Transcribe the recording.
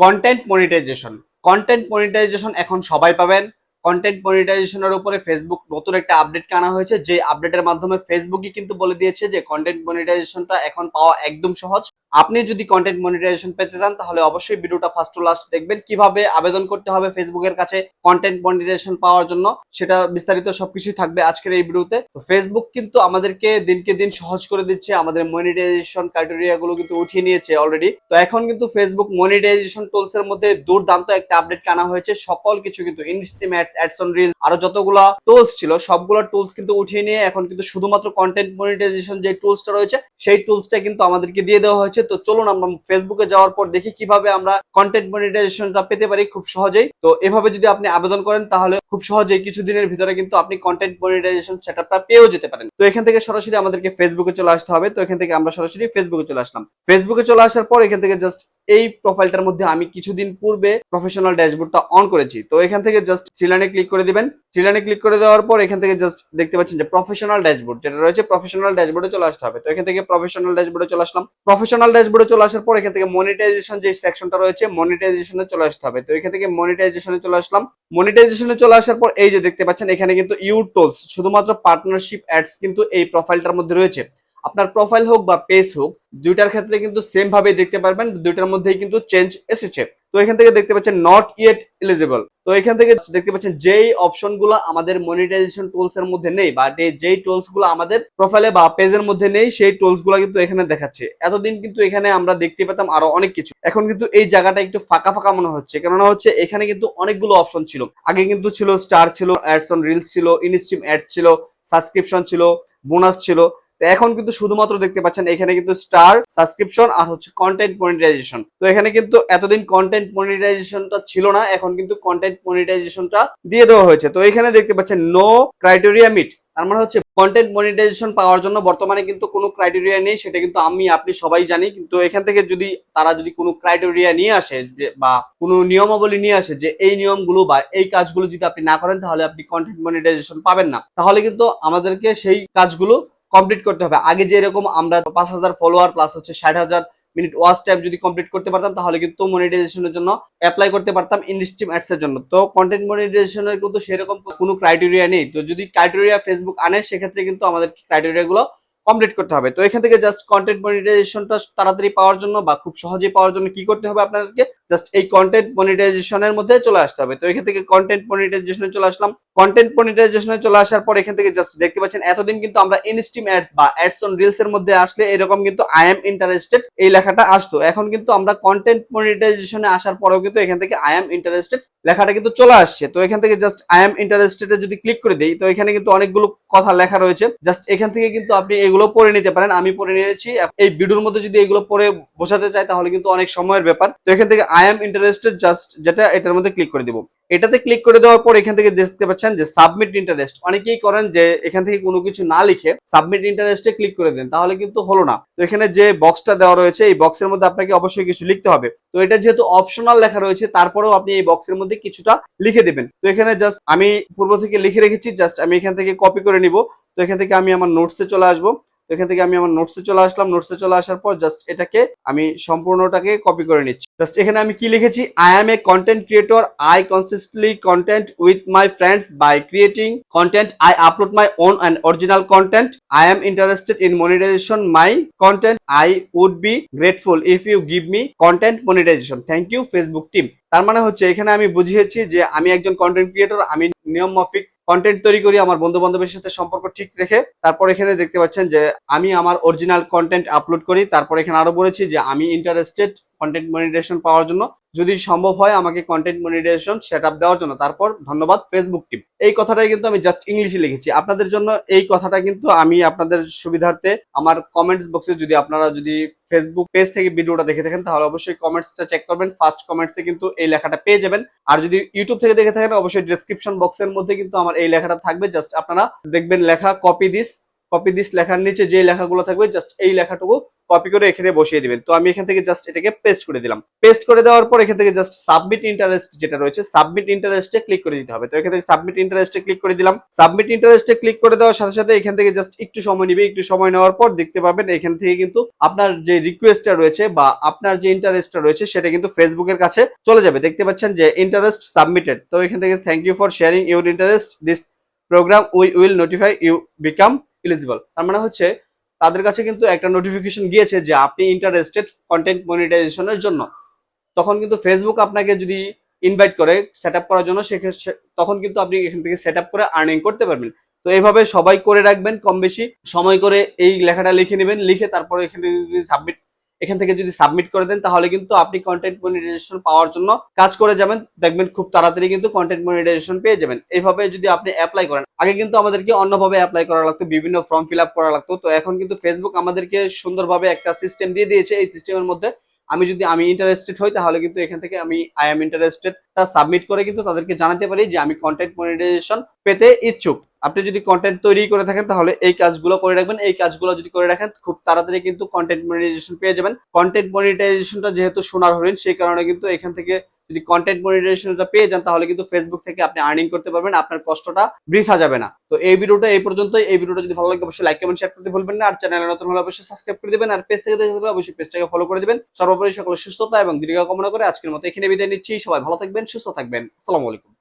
Content monetization content monetization এখন সবাই পাবেন। কন্টেন্ট মনিটাইজেশনের উপরে ফেসবুক নতুন একটা আপডেট আনা হয়েছে। যে আপডেটের মাধ্যমে ফেসবুকই কিন্তু বলে দিয়েছে যে কন্টেন্ট মনিটাইজেশনটা এখন পাওয়া একদম সহজ। আপনি যদি কন্টেন্ট মনিটাইজেশন পেতে চান, তাহলে অবশ্যই ভিডিওটা ফার্স্ট টু লাস্ট দেখবেন। কীভাবে আবেদন করতে হবে ফেসবুকের কাছে কন্টেন্ট মনিটাইজেশন পাওয়ার জন্য, সেটা বিস্তারিত সবকিছুই থাকবে আজকের এই ভিডিওতে। তো ফেসবুক কিন্তু আমাদেরকে দিনকে দিন সহজ করে দিচ্ছে। আমাদের মনিটাইজেশন ক্রাইটেরিয়া গুলো কিন্তু উঠিয়ে নিয়েছে অলরেডি তো এখন কিন্তু ফেসবুক মনিটাইজেশন টুলস এর মধ্যে দুর্দান্ত একটা আপডেট আনা হয়েছে। সকল কিছু কিন্তু ইনস্ট্রিম অ্যাডস রিল আরও যতগুলো টুলস ছিল, সবগুলো টুলস কিন্তু উঠিয়ে নিয়ে এখন কিন্তু শুধুমাত্র কন্টেন্ট মনিটাইজেশন যে টুলসটা রয়েছে সেই টুলসটা কিন্তু আমাদেরকে দিয়ে দেওয়া হয়েছে। তো চলুন আমরা ফেসবুকে যাওয়ার পর দেখি কীভাবে আমরা কন্টেন্ট মনিটাইজেশনটা পেতে পারি খুব সহজেই। তো এভাবে যদি আপনি আবেদন করেন, তাহলে খুব সহজেই কিছুদিনের ভিতরে কিন্তু আপনি কন্টেন্ট মনিটাইজেশন সেটআপটা পেয়েও যেতে পারেন। তো এখান থেকে সরাসরি আমাদেরকে ফেসবুকে চলে আসতে হবে। তো এখান থেকে আমরা সরাসরি ফেসবুকে চলে আসলাম। ফেসবুকে চলে আসার পর এখান থেকে জাস্ট এই প্রোফাইলটার মধ্যে আমি কিছুদিন পূর্বে প্রফেশনাল ড্যাশবোর্ডটা অন করেছি। তো এখান থেকে জাস্ট থ্রিলানে ক্লিক করে দিবেন। থ্রিলানে ক্লিক করে দেওয়ার পর এখান থেকে জাস্ট দেখতে পাচ্ছেন যে প্রফেশনাল ড্যাশবোর্ড যেটা রয়েছে প্রফেশনাল ড্যাশবোর্ডে চলে আসতে হবে। তো এখান থেকে প্রফেশনাল ড্যাশবোর্ডে চলে আসলাম। প্রফেশনাল ড্যাশবোর্ডে চলে আসার পর এখান থেকে মনিটাইজেশন যে সেকশনটা রয়েছে মনিটাইজেশনে চলে আসতে হবে। তো এখান থেকে মনিটাইজেশনে চলে আসলাম। মনিটাইজেশনে চলে আসার পর এই যে দেখতে পাচ্ছেন, এখানে কিন্তু ইউ টোলস শুধুমাত্র পার্টনারশিপ অ্যাডস কিন্তু এই প্রোফাইলটার মধ্যে রয়েছে। আপনার প্রোফাইল হোক বা পেজ হোক, দুইটার ক্ষেত্রে কিন্তু সেম ভাবে দেখতে পারবেন, দুইটার মধ্যেই কিন্তু চেঞ্জ এসেছে। তো এখান থেকে দেখতে পাচ্ছেন নট ইয়েট এলিজিবল তো এখান থেকে দেখতে পাচ্ছেন যেই অপশনগুলো আমাদের মনিটাইজেশন টুলস এর মধ্যে নেই বা যেই টুলসগুলো আমাদের প্রোফাইলে বা পেজের মধ্যে নেই, সেই টুলসগুলো কিন্তু এখানে দেখাচ্ছে। এতদিন কিন্তু এখানে আমরা দেখতে পেতাম আরও অনেক কিছু। এখন কিন্তু এই জায়গাটা একটু ফাঁকা ফাঁকা মনে হচ্ছে। কেননা হচ্ছে এখানে কিন্তু অনেকগুলো অপশন ছিল। আগে কিন্তু ছিল স্টার ছিল অ্যাডস অন রিলস ছিল ইনস্ট্রিম অ্যাডস ছিল সাবস্ক্রিপশন ছিল বোনাস ছিল। তো এখন কিন্তু শুধুমাত্র দেখতে পাচ্ছেন এখানে কিন্তু স্টার সাবস্ক্রিপশন আর হচ্ছে কন্টেন্ট মনিটাইজেশন তো এখানে কিন্তু এতদিন কন্টেন্ট মনিটাইজেশনটা ছিল না, এখন কিন্তু কন্টেন্ট মনিটাইজেশনটা দিয়ে দেওয়া হয়েছে। তো এখানে দেখতে পাচ্ছেন নো ক্রাইটেরিয়া মিট তার মানে হচ্ছে কন্টেন্ট মনিটাইজেশন পাওয়ার জন্য বর্তমানে কিন্তু কোনো ক্রাইটেরিয়া নেই, সেটা কিন্তু আমি, আপনি সবাই জানি। কিন্তু এখান থেকে যদি তারা যদি কোনো ক্রাইটেরিয়া নিয়ে আসে বা কোনো নিয়মাবলী নিয়ে আসে যে এই নিয়মগুলো বা এই কাজগুলো যদি আপনি না করেন, তাহলে আপনি কন্টেন্ট মনিটাইজেশন পাবেন না। তাহলে কিন্তু আমাদেরকে সেই কাজগুলো কমপ্লিট করতে হবে। আগে যে এরকম আমরা পাঁচ হাজার ফলোয়ার প্লাস হচ্ছে ষাট হাজার মিনিট ওয়াচ টাইম যদি কমপ্লিট করতে পারতাম, তাহলে কিন্তু মনিটাইজেশনের জন্য অ্যাপ্লাই করতে পারতাম ইনস্ট্রিম অ্যাডস এর জন্য। তো কন্টেন্ট মনিটাইজেশনের কিন্তু সেরকম কোনো ক্রাইটেরিয়া নেই। তো যদি ক্রাইটেরিয়া ফেসবুক আনে, সেক্ষেত্রে কিন্তু আমাদের ক্রাইটেরিয়া গুলো কমপ্লিট করতে হবে। তো এখান থেকে জাস্ট কন্টেন্ট মনিটাইজেশনটা তাড়াতাড়ি পাওয়ার জন্য বা খুব সহজে পাওয়ার জন্য কি করতে হবে আপনাদেরকে? জাস্ট এই কন্টেন্ট মনিটাইজেশনের মধ্যে চলে আসতে হবে। তো এখান থেকে কন্টেন্ট মনিটাইজেশনে চলে আসলাম। কন্টেন্ট মনিটাইজেশনে চলে আসার পর এখান থেকে জাস্ট দেখতে পাচ্ছেন, এতদিন কিন্তু আমরা ইনস্ট্রিম অ্যাডস বা অ্যাডস অন রিলস এর মধ্যে আসলে এরকম কিন্তু আই এম ইন্টারেস্টেড এই লেখাটা আসতো। এখন কিন্তু আমরা কন্টেন্ট মনিটাইজেশনে আসার পরেও কিন্তু এখান থেকে আই এম ইন্টারেস্টেড লেখাটা কিন্তু চলে আসছে। তো এখান থেকে জাস্ট আই এম ইন্টারেস্টেড যদি ক্লিক করে দিই, তো এখানে কিন্তু অনেকগুলো কথা লেখা রয়েছে। জাস্ট এখান থেকে কিন্তু আপনি এগুলো পড়ে নিতে পারেন। আমি পড়ে নিয়েছি। এই ভিডিওর মধ্যে যদি এগুলো পড়ে বোঝাতে চাই, তাহলে কিন্তু অনেক সময়ের ব্যাপার। তো এখান থেকে আই এম ইন্টারেস্টেড জাস্ট যেটা এটার মধ্যে ক্লিক করে দিব। এটাতে ক্লিক করে দেওয়ার পর এখান থেকে দেখতে পাচ্ছেন যে সাবমিট ইন্টারেস্ট অনেকেই করেন যে এখান থেকে কোনো কিছু না লিখে সাবমিট ইন্টারেস্টে ক্লিক করে দেন, তাহলে কিন্তু হলো না। তো এখানে যে বক্সটা দেওয়া রয়েছে, এই বক্সের মধ্যে আপনাকে অবশ্যই কিছু লিখতে হবে। তো এটা যেহেতু অপশনাল লেখা রয়েছে, তারপরেও আপনি এই বক্সের মধ্যে কিছুটা লিখে দিবেন। তো এখানে জাস্ট আমি পূর্ব থেকে লিখে রেখেছি জাস্ট আমি এখান থেকে কপি করে নিব। তো এখান থেকে আমি আমার নোটসে চলে আসব। এখান থেকে আমি আমার নোটসে চলে আসলাম। নোটসে চলে আসার পর জাস্ট এটাকে আমি সম্পূর্ণটাকে কপি করে নিচ্ছি। জাস্ট এখানে আমি কি লিখেছি? I am a content creator I consistently content with my friends by creating content I upload my own and original content I am interested in monetization my content I would be grateful if you give me content monetization thank you Facebook team তার মানে হচ্ছে এখানে আমি বুঝিয়েছি যে আমি একজন content creator আমি নিয়ম মাফিক কন্টেন্ট তৈরি করি, আমার বন্ধু বান্ধবের সাথে সম্পর্ক ঠিক রেখে, তারপর এখানে দেখতে পাচ্ছেন যে আমি আমার অরিজিনাল কন্টেন্ট আপলোড করি, তারপর এখানে আরও বলেছি যে আমি ইন্টারেস্টেড কন্টেন্ট মনিটেশন পাওয়ার জন্য যদি সম্ভব হয় আমাকে কন্টেন্ট মনিটাইজেশন সেট আপ দেওয়ার জন্য, তারপর ধন্যবাদ ফেসবুক টিম এই কথাটাই কিন্তু আমি জাস্ট ইংলিশে লিখেছি। আপনাদের জন্য এই কথাটা কিন্তু আমি আপনাদের সুবিধার্থে আমার কমেন্টস বক্সে যদি আপনারা যদি ফেসবুক পেজ থেকে ভিডিওটা দেখে থাকেন, তাহলে অবশ্যই কমেন্টসটা চেক করবেন। ফার্স্ট কমেন্টসে কিন্তু এই লেখাটা পেয়ে যাবেন। আর যদি ইউটিউব থেকে দেখে থাকেন, অবশ্যই ডেসক্রিপশন বক্সের মধ্যে কিন্তু আমার এই লেখাটা থাকবে। জাস্ট আপনারা দেখবেন লেখা কপি দিস কপি দিস লেখার নিচে যে লেখাগুলো থাকবে জাস্ট এই লেখাটুকু কপি করে এখানে বসিয়ে দিবেন। তো আমি এখান থেকে জাস্ট এটাকে পেস্ট করে দিলাম। পেস্ট করে দেওয়ার পর এখান থেকে জাস্ট সাবমিট ইন্টারেস্ট যেটা রয়েছে সাবমিট ইন্টারেস্টে ক্লিক করে দিতে হবে। তো এখান থেকে সাবমিট ইন্টারেস্টে ক্লিক করে দিলাম। সাবমিট ইন্টারেস্টে ক্লিক করে দেওয়ার সাথে সাথে এখান থেকে জাস্ট একটু সময় নিবে। একটু সময় নেওয়ার পর দেখতে পাবেন এখান থেকে কিন্তু আপনার যে রিকোয়েস্টটা রয়েছে বা আপনার যে ইন্টারেস্টটা রয়েছে সেটা কিন্তু ফেসবুকের কাছে চলে যাবে। দেখতে পাচ্ছেন যে ইন্টারেস্ট সাবমিটেড তো এখান থেকে thank you for sharing your interest this program we will notify you become eligible তার মানে হচ্ছে তাদের কাছে কিন্তু একটা নোটিফিকেশন গিয়েছে যে আপনি ইন্টারেস্টেড কন্টেন্ট মনিটাইজেশনের জন্য। তখন কিন্তু ফেসবুক আপনাকে যদি ইনভাইট করে সেট করার জন্য, সেক্ষেত্রে তখন কিন্তু আপনি এখান থেকে সেট করে আর্নিং করতে পারবেন। তো এইভাবে সবাই করে রাখবেন কম বেশি সময় করে এই লেখাটা লিখে নেবেন, লিখে তারপরে এখানে যদি সাবমিট এখান থেকে যদি সাবমিট করে দেন, তাহলে কিন্তু আপনি কন্টেন্ট মনিটাইজেশন পাওয়ার জন্য কাজ করে যাবেন। দেখবেন খুব তাড়াতাড়ি কিন্তু কন্টেন্ট মনিটাইজেশন পেয়ে যাবেন। এইভাবে যদি আপনি অ্যাপ্লাই করেন, আগে কিন্তু আমাদেরকে অন্যভাবে অ্যাপ্লাই করা লাগতো, বিভিন্ন ফর্ম ফিল আপ করা লাগতো। তো এখন কিন্তু ফেসবুক আমাদেরকে সুন্দরভাবে একটা সিস্টেম দিয়ে দিয়েছে। এই সিস্টেমের মধ্যে আমি যদি আমি ইন্টারেস্টেড হই, তাহলে কিন্তু এখান থেকে আমি আই এম ইন্টারেস্টেড সাবমিট করে কিন্তু তাদেরকে জানাতে পারি যে আমি কন্টেন্ট মনিটাইজেশন পেতে ইচ্ছুক। আপনি যদি কন্টেন্ট তৈরি করে থাকেন, তাহলে এই কাজগুলো করে রাখবেন। এই কাজগুলো যদি করে রাখেন, খুব তাড়াতাড়ি কিন্তু কন্টেন্ট মনিটাইজেশন পেয়ে যাবেন। কন্টেন্ট মনিটাইজেশনটা যেহেতু সোনার হরিণ, সেই কারণে কিন্তু এখান থেকে যদি কন্টেন্ট মনিটাইজেশনটা পেয়ে যান, তাহলে কিন্তু ফেসবুক থেকে আপনি আর্নিং করতে পারবেন, আপনার কষ্টটা বৃথা যাবে না। তো এই ভিডিওটা এই পর্যন্ত এই ভিডিওটা যদি ভালো লাগে, অবশ্যই লাইক কমেন্ট শেয়ার করতে ভুলবেন না। আর চ্যানেল নতুন হলে অবশ্যই সাবস্ক্রাইব করে দিবেন। আর পেজ থেকে দেখতে হলে অবশ্যই পেজটাকে ফলো করে দেবেন। সর্বোপরি সকলের সুস্থতা এবং দীর্ঘ কামনা করে আজকের মতো এখানে বিদায় নিচ্ছি। সবাই ভালো থাকবেন, সুস্থ থাকবেন। আসসালামু আলাইকুম।